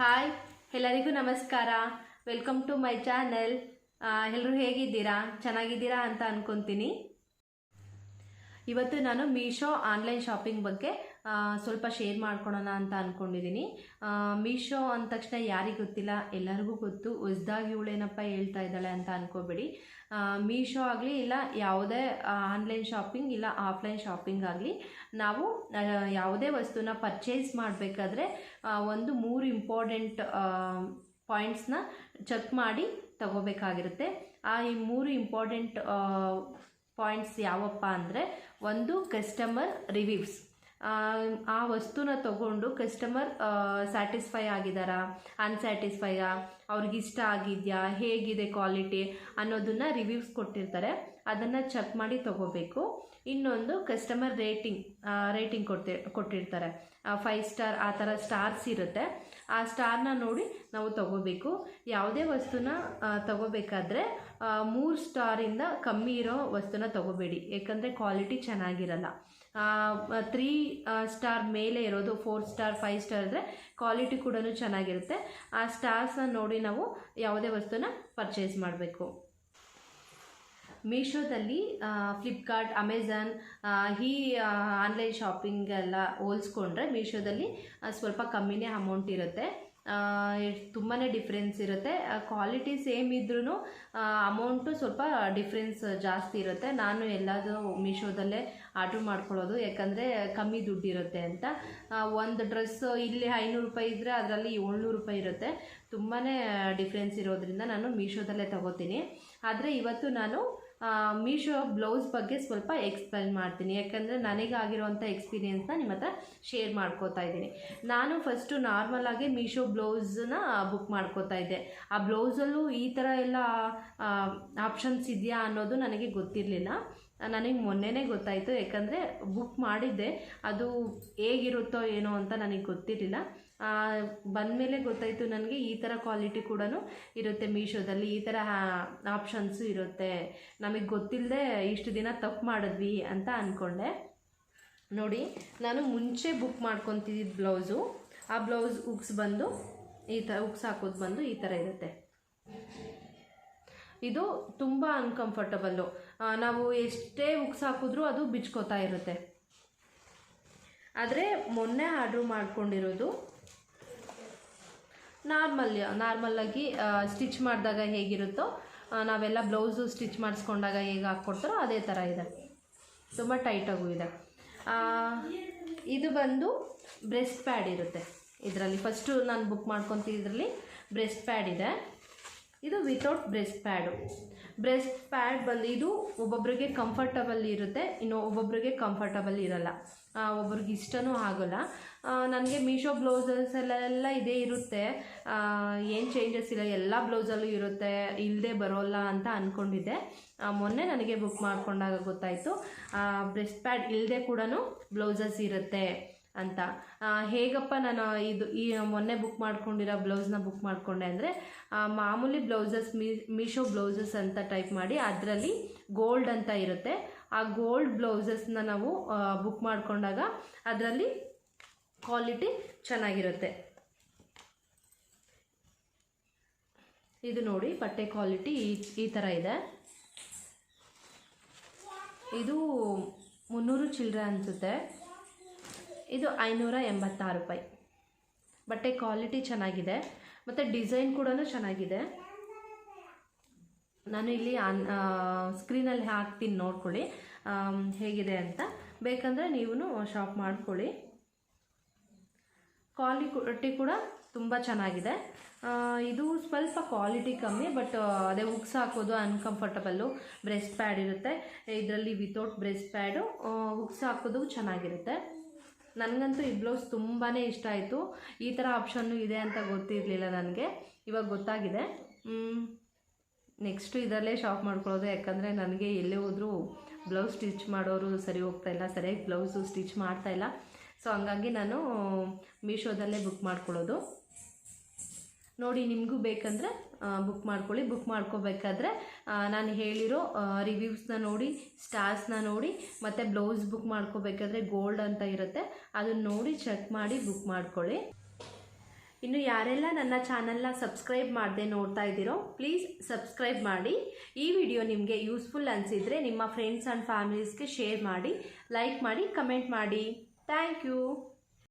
Hi ಎಲ್ಲರಿಗೂ ನಮಸ್ಕಾರ. Welcome to my channel ಎಲ್ಲರೂ ಹೇಗಿದ್ದೀರಾ? ಚೆನ್ನಾಗಿದ್ದೀರಾ ಅಂತ ಅನ್ಕೊತೀನಿ. ಇವತ್ತು ನಾನು ಮೀಶೋ ಆನ್ಲೈನ್ ಶಾಪಿಂಗ್ ಬಗ್ಗೆ ಸ್ವಲ್ಪ ಶೇರ್ ಮಾಡ್ಕೊಳೋಣ ಅಂತ ಅಂದ್ಕೊಂಡಿದ್ದೀನಿ ಮೀಶೋ ಅಂದ ತಕ್ಷಣ ಯಾರಿಗೆ ಗೊತ್ತಿಲ್ಲ, ಎಲ್ಲರಿಗೂ ಗೊತ್ತು. ಹೊಸ್ದಾಗಿ ಇವಳೇನಪ್ಪ ಹೇಳ್ತಾ ಇದ್ದಾಳೆ ಅಂತ ಅನ್ಕೋಬೇಡಿ. ಮೀಶೋ ಆಗಲಿ ಇಲ್ಲ, ಯಾವುದೇ ಆನ್ಲೈನ್ ಶಾಪಿಂಗ್ ಇಲ್ಲ ಆಫ್ಲೈನ್ ಶಾಪಿಂಗ್ ಆಗಲಿ, ನಾವು ಯಾವುದೇ ವಸ್ತುನ ಪರ್ಚೇಸ್ ಮಾಡಬೇಕಾದ್ರೆ ಒಂದು ಮೂರು ಇಂಪಾರ್ಟೆಂಟ್ ಪಾಯಿಂಟ್ಸ್ನ ಚೆಕ್ ಮಾಡಿ ತಗೋಬೇಕಾಗಿರುತ್ತೆ. ಆ, ಈ ಮೂರು ಇಂಪಾರ್ಟೆಂಟ್ ಪಾಯಿಂಟ್ಸ್ ಯಾವಪ್ಪ ಅಂದರೆ, ಒಂದು ಕಸ್ಟಮರ್ ರಿವ್ಯೂಸ್ ಆ ವಸ್ತುನ ತಗೊಂಡು ಕಸ್ಟಮರ್ ಸ್ಯಾಟಿಸ್ಫೈ ಆಗಿದ್ದಾರಾ ಅನ್ಸ್ಯಾಟಿಸ್ಫೈಯಾ ಅವ್ರಿಗೆ ಇಷ್ಟ ಆಗಿದೆಯಾ? ಹೇಗಿದೆ ಕ್ವಾಲಿಟಿ ಅನ್ನೋದನ್ನ ರಿವ್ಯೂಸ್ ಕೊಟ್ಟಿರ್ತಾರೆ. ಅದನ್ನು ಚೆಕ್ ಮಾಡಿ ತಗೋಬೇಕು. ಇನ್ನೊಂದು ಕಸ್ಟಮರ್ ರೇಟಿಂಗ್ ರೇಟಿಂಗ್ ಕೊಡ್ತಿ, ಕೊಟ್ಟಿರ್ತಾರೆ. ಫೈವ್ ಸ್ಟಾರ್ ಆ ಥರ ಸ್ಟಾರ್ಸ್ ಇರುತ್ತೆ. ಆ ಸ್ಟಾರ್ನ ನೋಡಿ ನಾವು ತಗೋಬೇಕು. ಯಾವುದೇ ವಸ್ತುನ ತಗೋಬೇಕಾದ್ರೆ ಮೂರು ಸ್ಟಾರಿಂದ ಕಮ್ಮಿ ಇರೋ ವಸ್ತುನ ತಗೋಬೇಡಿ. ಯಾಕಂದರೆ ಕ್ವಾಲಿಟಿ ಚೆನ್ನಾಗಿರಲ್ಲ. ತ್ರೀ ಸ್ಟಾರ್ ಮೇಲೆ ಇರೋದು ಫೋರ್ ಸ್ಟಾರ್ ಫೈವ್ ಸ್ಟಾರ್ ಇದ್ದರೆ ಕ್ವಾಲಿಟಿ ಕೂಡ ಚೆನ್ನಾಗಿರುತ್ತೆ. ಆ ಸ್ಟಾರ್ಸ್ನ ನೋಡಿ ನಾವು ಯಾವುದೇ ವಸ್ತುನ ಪರ್ಚೇಸ್ ಮಾಡಬೇಕು. ಮೀಶೋದಲ್ಲಿ ಫ್ಲಿಪ್ಕಾರ್ಟ್ ಅಮೆಝಾನ್ ಈ ಆನ್ಲೈನ್ ಶಾಪಿಂಗ್ ಎಲ್ಲ ಹೋಲಿಸ್ಕೊಂಡ್ರೆ ಮೀಶೋದಲ್ಲಿ ಸ್ವಲ್ಪ ಕಮ್ಮಿನೇ ಅಮೌಂಟ್ ಇರುತ್ತೆ. ತುಂಬಾ ಡಿಫ್ರೆನ್ಸ್ ಇರುತ್ತೆ. ಕ್ವಾಲಿಟಿ ಸೇಮ್ ಇದ್ರೂ ಅಮೌಂಟು ಸ್ವಲ್ಪ ಡಿಫ್ರೆನ್ಸ್ ಜಾಸ್ತಿ ಇರುತ್ತೆ. ನಾನು ಎಲ್ಲಾದರೂ ಮೀಶೋದಲ್ಲೇ ಆರ್ಡ್ರ್ ಮಾಡ್ಕೊಳ್ಳೋದು, ಯಾಕಂದರೆ ಕಮ್ಮಿ ದುಡ್ಡಿರುತ್ತೆ ಅಂತ. ಒಂದು ಡ್ರೆಸ್ ಇಲ್ಲಿ ಐನೂರು ರೂಪಾಯಿ ಇದ್ದರೆ ಅದರಲ್ಲಿ ಏಳ್ನೂರು ರೂಪಾಯಿ ಇರುತ್ತೆ. ತುಂಬಾ ಡಿಫ್ರೆನ್ಸ್ ಇರೋದ್ರಿಂದ ನಾನು ಮೀಶೋದಲ್ಲೇ ತಗೋತೀನಿ. ಆದರೆ ಇವತ್ತು ನಾನು ಮೀಶೋ ಬ್ಲೌಸ್ ಬಗ್ಗೆ ಸ್ವಲ್ಪ ಎಕ್ಸ್ಪ್ಲೈನ್ ಮಾಡ್ತೀನಿ. ಯಾಕಂದರೆ ನನಗಾಗಿರುವಂಥ ಎಕ್ಸ್ಪೀರಿಯೆನ್ಸ್ನ ನಿಮ್ಮ ಹತ್ರ ಶೇರ್ ಮಾಡ್ಕೋತಾ ಇದ್ದೀನಿ. ನಾನು ಫಸ್ಟು ನಾರ್ಮಲಾಗಿ ಮೀಶೋ ಬ್ಲೌಸನ್ನ ಬುಕ್ ಮಾಡ್ಕೋತಾ ಇದ್ದೆ. ಆ ಬ್ಲೌಸಲ್ಲೂ ಈ ಥರ ಎಲ್ಲ ಆಪ್ಷನ್ಸ್ ಇದೆಯಾ ಅನ್ನೋದು ನನಗೆ ಗೊತ್ತಿರಲಿಲ್ಲ. ನನಗೆ ಮೊನ್ನೆನೇ ಗೊತ್ತಾಯಿತು. ಯಾಕಂದರೆ ಬುಕ್ ಮಾಡಿದ್ದೆ. ಅದು ಹೇಗಿರುತ್ತೋ ಏನೋ ಅಂತ ನನಗೆ ಗೊತ್ತಿರಲಿಲ್ಲ. ಬಂದಮೇಲೆ ಗೊತ್ತಾಯಿತು ನನಗೆ ಈ ಥರ ಕ್ವಾಲಿಟಿ ಕೂಡ ಇರುತ್ತೆ ಮೀಶೋದಲ್ಲಿ. ಈ ಥರ ಆಪ್ಷನ್ಸು ಇರುತ್ತೆ. ನಮಗೆ ಗೊತ್ತಿಲ್ಲದೆ ಇಷ್ಟು ದಿನ ತಪ್ಪು ಮಾಡಿದ್ವಿ ಅಂತ ಅಂದ್ಕೊಂಡೆ ನೋಡಿ, ನಾನು ಮುಂಚೆ ಬುಕ್ ಮಾಡ್ಕೊತಿದ್ದ ಬ್ಲೌಸು ಆ ಬ್ಲೌಸ್ ಉಕ್ಸ್ ಬಂದು, ಈ ಥರ ಉಕ್ಸ್ ಹಾಕೋದು ಬಂದು ಈ ಥರ ಇರುತ್ತೆ. ಇದು ತುಂಬ ಅನ್ಕಂಫರ್ಟಬಲ್ಲು ನಾವು ಎಷ್ಟೇ ಉಕ್ಸ್ ಹಾಕಿದ್ರೂ ಅದು ಬಿಚ್ಕೋತಾ ಇರುತ್ತೆ. ಆದರೆ ಮೊನ್ನೆ ಆರ್ಡ್ರ್ ಮಾಡ್ಕೊಂಡಿರೋದು ನಾರ್ಮಲ್ ನಾರ್ಮಲ್ಲಾಗಿ ಸ್ಟಿಚ್ ಮಾಡಿದಾಗ ಹೇಗಿರುತ್ತೋ ನಾವೆಲ್ಲ ಬ್ಲೌಸು ಸ್ಟಿಚ್ ಮಾಡಿಸ್ಕೊಂಡಾಗ ಹೇಗೆ ಹಾಕ್ಕೊಡ್ತಾರೋ ಅದೇ ಥರ ಇದೆ. ತುಂಬ ಟೈಟಾಗೂ ಇದೆ. ಇದು ಬಂದು ಬ್ರೆಸ್ಟ್ ಪ್ಯಾಡ್ ಇರುತ್ತೆ. ಇದರಲ್ಲಿ ಫಸ್ಟು ನಾನು ಬುಕ್ ಮಾಡ್ಕೊತಿದ್ರಲ್ಲಿ ಬ್ರೆಸ್ಟ್ ಪ್ಯಾಡ್ ಇದೆ. ಇದು without breast pad breast pad ಬಂದು ಇದು ಒಬ್ಬೊಬ್ರಿಗೆ ಕಂಫರ್ಟಬಲ್ ಇರುತ್ತೆ ಇನ್ನು ಒಬ್ಬೊಬ್ರಿಗೆ ಕಂಫರ್ಟಬಲ್ ಇರಲ್ಲ. ಆ, ಒಬ್ರಿಗೆ ಇಷ್ಟನೂ ಆಗೋಲ್ಲ. ನನಗೆ ಮೀಶೋ ಬ್ಲೌಸಸ್ಸಲ್ಲೆಲ್ಲ ಇದೇ ಇರುತ್ತೆ. ಏನು ಚೇಂಜಸ್ ಇಲ್ಲ ಎಲ್ಲ ಬ್ಲೌಸಲ್ಲೂ ಇರುತ್ತೆ ಇಲ್ಲದೆ ಬರೋಲ್ಲ ಅಂತ ಅಂದ್ಕೊಂಡಿದ್ದೆ ಮೊನ್ನೆ ನನಗೆ ಬುಕ್ ಮಾಡಿಕೊಂಡಾಗ ಗೊತ್ತಾಯಿತು. ಬ್ರೆಸ್ಟ್ ಪ್ಯಾಡ್ ಇಲ್ಲದೆ ಕೂಡ ಬ್ಲೌಸಸ್ ಇರುತ್ತೆ. ಅಂತ. ಹೇಗಪ್ಪ ನಾನು ಇದು ಈ ಮೊನ್ನೆ ಬುಕ್ ಮಾಡ್ಕೊಂಡಿರೋ ಬ್ಲೌಸ್ನ ಬುಕ್ ಮಾಡಿಕೊಂಡೆ ಅಂದರೆ ಮಾಮೂಲಿ ಬ್ಲೌಸಸ್ ಮೀ, ಮೀಶೋ ಬ್ಲೌಸಸ್ ಅಂತ ಟೈಪ್ ಮಾಡಿ ಅದರಲ್ಲಿ ಗೋಲ್ಡ್ ಅಂತ ಇರುತ್ತೆ. ಆ ಗೋಲ್ಡ್ ಬ್ಲೌಸಸ್ನ ನಾವು ಬುಕ್ ಮಾಡಿಕೊಂಡಾಗ ಅದರಲ್ಲಿ ಕ್ವಾಲಿಟಿ ಚೆನ್ನಾಗಿರುತ್ತೆ. ಇದು ನೋಡಿ, ಬಟ್ಟೆ ಕ್ವಾಲಿಟಿ ಈ ಈ ಥರ ಇದೆ. ಇದು ಮುನ್ನೂರು ಚಿಲ್ಲರೆ ಅನಿಸುತ್ತೆ. ಇದು ಐನೂರ ಎಂಬತ್ತಾರು ರೂಪಾಯಿ. ಬಟ್ಟೆ ಕ್ವಾಲಿಟಿ ಚೆನ್ನಾಗಿದೆ. ಮತ್ತು ಡಿಸೈನ್ ಕೂಡ ಚೆನ್ನಾಗಿದೆ. ನಾನು ಇಲ್ಲಿ ಆನ್ ಸ್ಕ್ರೀನಲ್ಲಿ ಹಾಕ್ತೀನಿ, ನೋಡ್ಕೊಳ್ಳಿ. ಹೇಗಿದೆ ಅಂತ. ಬೇಕಂದರೆ ನೀವು ಶಾಪ್ ಮಾಡ್ಕೊಳ್ಳಿ. ಕ್ವಾಲಿಟಿ ಕೂಡ ತುಂಬ ಚೆನ್ನಾಗಿದೆ. ಇದು ಸ್ವಲ್ಪ ಕ್ವಾಲಿಟಿ ಕಮ್ಮಿ ಬಟ್ ಅದೇ ಉಕ್ಸ್ ಹಾಕೋದು ಅನ್ಕಂಫರ್ಟಬಲ್ಲು ಬ್ರೆಸ್ಟ್ ಪ್ಯಾಡ್ ಇರುತ್ತೆ. ಇದರಲ್ಲಿ ವಿತೌಟ್ ಬ್ರೆಸ್ಟ್ ಪ್ಯಾಡು ಉಕ್ಸ್ ಹಾಕೋದು ಚೆನ್ನಾಗಿರುತ್ತೆ. ನನಗಂತೂ ಈ ಬ್ಲೌಸ್ ತುಂಬಾ ಇಷ್ಟ ಆಯಿತು. ಈ ಥರ ಆಪ್ಷನ್ನು ಇದೆ ಅಂತ ಗೊತ್ತಿರಲಿಲ್ಲ ನನಗೆ. ಇವಾಗ ಗೊತ್ತಾಗಿದೆ. ನೆಕ್ಸ್ಟು ಇದರಲ್ಲೇ ಶಾಪ್ ಮಾಡ್ಕೊಳ್ಳೋದು. ಯಾಕಂದರೆ ನನಗೆ ಎಲ್ಲೇ ಹೋದರೂ ಬ್ಲೌಸ್ ಸ್ಟಿಚ್ ಮಾಡೋರು ಸರಿ ಹೋಗ್ತಾ ಇಲ್ಲ. ಸರಿಯಾಗಿ ಬ್ಲೌಸು ಸ್ಟಿಚ್ ಮಾಡ್ತಾ ಇಲ್ಲ. ಸೊ ಹಂಗಾಗಿ ನಾನು ಮೀಶೋದಲ್ಲೇ ಬುಕ್ ಮಾಡ್ಕೊಳ್ಳೋದು. ನೋಡಿ ನಿಮಗೂ ಬೇಕಂದರೆ ಬುಕ್ ಮಾಡ್ಕೊಳ್ಳಿ. ಬುಕ್ ಮಾಡ್ಕೋಬೇಕಾದ್ರೆ ನಾನು ಹೇಳಿರೋ ರಿವ್ಯೂಸ್ನ ನೋಡಿ ಸ್ಟಾರ್ಸ್ನ ನೋಡಿ, ಮತ್ತು ಬ್ಲೌಸ್ ಬುಕ್ ಮಾಡ್ಕೋಬೇಕಾದ್ರೆ ಗೋಲ್ಡ್ ಅಂತ ಇರುತ್ತೆ. ಅದನ್ನು ನೋಡಿ ಚೆಕ್ ಮಾಡಿ ಬುಕ್ ಮಾಡ್ಕೊಳ್ಳಿ. ಇನ್ನು ಯಾರೆಲ್ಲ ನನ್ನ ಚಾನಲ್ನ ಸಬ್ಸ್ಕ್ರೈಬ್ ಮಾಡದೆ ನೋಡ್ತಾ ಇದ್ದೀರೋ ಪ್ಲೀಸ್ ಸಬ್ಸ್ಕ್ರೈಬ್ ಮಾಡಿ. ಈ ವಿಡಿಯೋ ನಿಮಗೆ ಯೂಸ್ಫುಲ್ ಅನಿಸಿದರೆ ನಿಮ್ಮ ಫ್ರೆಂಡ್ಸ್ ಆ್ಯಂಡ್ ಫ್ಯಾಮಿಲೀಸ್ಗೆ ಶೇರ್ ಮಾಡಿ ಲೈಕ್ ಮಾಡಿ ಕಮೆಂಟ್ ಮಾಡಿ. Thank you